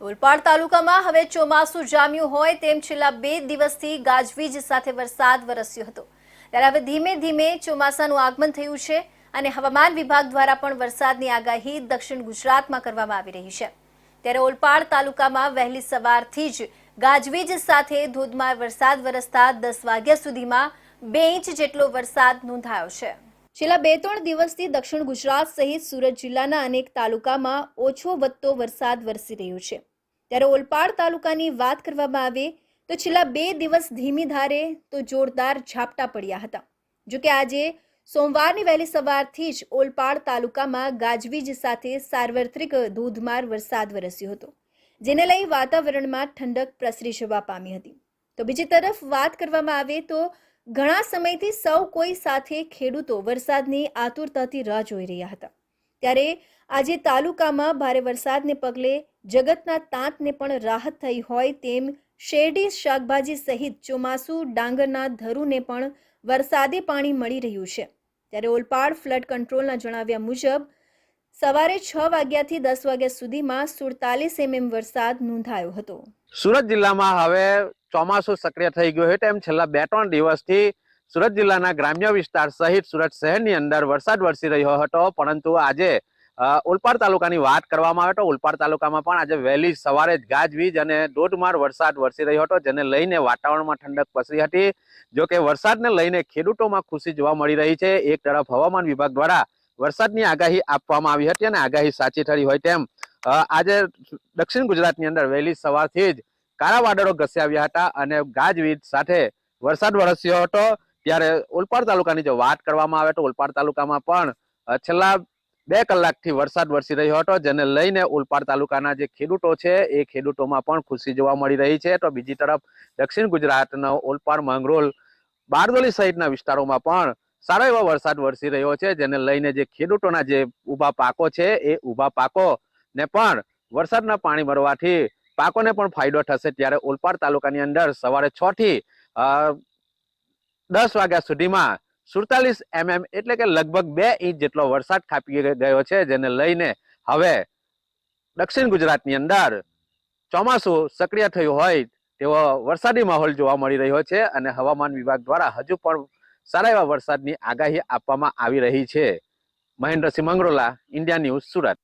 ઓલપાડ તાલુકામાં હવે ચોમાસું જામ્યું હોય તેમ છેલ્લા બે દિવસથી ગાજવીજ સાથે વરસાદ વરસ્યો હતો. ત્યારે હવે ધીમે ધીમે ચોમાસાનું આગમન થયું છે અને હવામાન વિભાગ દ્વારા પણ વરસાદની આગાહી દક્ષિણ ગુજરાતમાં કરવામાં આવી રહી છે. ત્યારે ઓલપાડ તાલુકામાં વહેલી સવારથી જ ગાજવીજ સાથે ધોધમાર વરસાદ વરસતા દસ વાગ્યા સુધીમાં બે ઇંચ જેટલો વરસાદ નોંધાયો છે. છેલ્લા બે ત્રણ દિવસથી દક્ષિણ ગુજરાત સહિત સુરત જિલ્લાના અનેક તાલુકામાં ઓછો વધતો વરસાદ વરસી રહ્યો છે. ત્યારે ઓલપાડ તાલુકાની વાત કરવામાં આવે તો છેલ્લા બે દિવસ ધીમી ધારે તો જોરદાર ઝાપટા પડ્યા હતા. જો કે આજે સોમવારની વહેલી સવારથી જ ઓલપાડ તાલુકામાં ગાજવીજ સાથે સાર્વત્રિક ધોધમાર વરસાદ વરસ્યો હતો, જેને લઈ વાતાવરણમાં ઠંડક પ્રસરી જવા પામી હતી. તો બીજી તરફ વાત કરવામાં આવે તો ઘણા સમયથી સૌ કોઈ સાથે ખેડૂતો વરસાદની આતુરતાથી રાહ જોઈ રહ્યા હતા. ત્યારે આજે તાલુકામાં ભારે વરસાદને પગલે જગતના તાંતને પણ રાહત થઈ હોય તેમ શેરડી શાકભાજી સહિત ચોમાસુ ડાંગરના ધરુને પણ વરસાદી પાણી મળી રહ્યું છે. ત્યારે ઓલપાડ ફ્લડ કંટ્રોલના જણાવ્યા મુજબ સવારે છ વાગ્યાથી દસ વાગ્યા સુધીમાં સુડતાલીસ એમએમ વરસાદ નોંધાયો હતો. સુરત જિલ્લામાં હવે ચોમાસું સક્રિય થઈ ગયું હોય તેમ છેલ્લા બે ત્રણ દિવસથી સુરત જિલ્લાના ગ્રામ્ય વિસ્તાર સહિત સુરત શહેરની અંદર વરસાદ વરસી રહ્યો હતો. પરંતુ આજે ઓલપાડ તાલુકાની વાત કરવામાં આવે તો ઓલપાડ તાલુકામાં પણ આજે વહેલી સવારે જ ગાજવીજ અને ધોધમાર વરસાદ વરસી રહ્યો હતો, જેને લઈને વાતાવરણમાં ઠંડક પસરી હતી. જો કે વરસાદને લઈને ખેડૂતોમાં ખુશી જોવા મળી રહી છે. એક તરફ હવામાન વિભાગ દ્વારા વરસાદની આગાહી આપવામાં આવી હતી અને આગાહી સાચી ઠરી હોય તેમ આજે દક્ષિણ ગુજરાતની અંદર વહેલી સવારથી જ કાળા વાદળો ઘસ્યાવ્યા હતા અને ગાજવીજ સાથે વરસાદ વરસ્યો હતો. ત્યારે ઓલપાડ તાલુકાની જો વાત કરવામાં આવે તો ઓલપાડ તાલુકામાં પણ છેલ્લા બે કલાકથી વરસાદ વરસી રહ્યો હતો, જેને લઈને ઓલપાડ તાલુકાના જે ખેડૂતો છે એ ખેડૂતોમાં પણ ખુશી જોવા મળી રહી છે. તો બીજી તરફ દક્ષિણ ગુજરાતનો ઓલપાડ મંગરોલ બારદોલી સહિતના વિસ્તારોમાં પણ સારો એવો વરસાદ વરસી રહ્યો છે, જેને લઈને જે ખેડૂતોના જે ઊભા પાકો છે, એ ઊભા પાકો ને પણ વરસાદના પાણી ભરવાથી પાકોને પણ ફાયદો થશે ત્યારે ઓલપાડ તાલુકાની અંદર સવારે છ થી દસ વાગ્યા સુધીમાં સુડતાલીસ એમએમ એટલે કે લગભગ બે ઇંચ જેટલો વરસાદ ખાપી ગયો છે, જેને લઈને હવે દક્ષિણ ગુજરાતની અંદર ચોમાસું સક્રિય થયું હોય તેવો વરસાદી માહોલ જોવા મળી રહ્યો છે અને હવામાન વિભાગ દ્વારા હજુ પણ સારા એવા વરસાદની આગાહી આપવામાં આવી રહી છે. Mahendrasinh Mangrola India News Surat.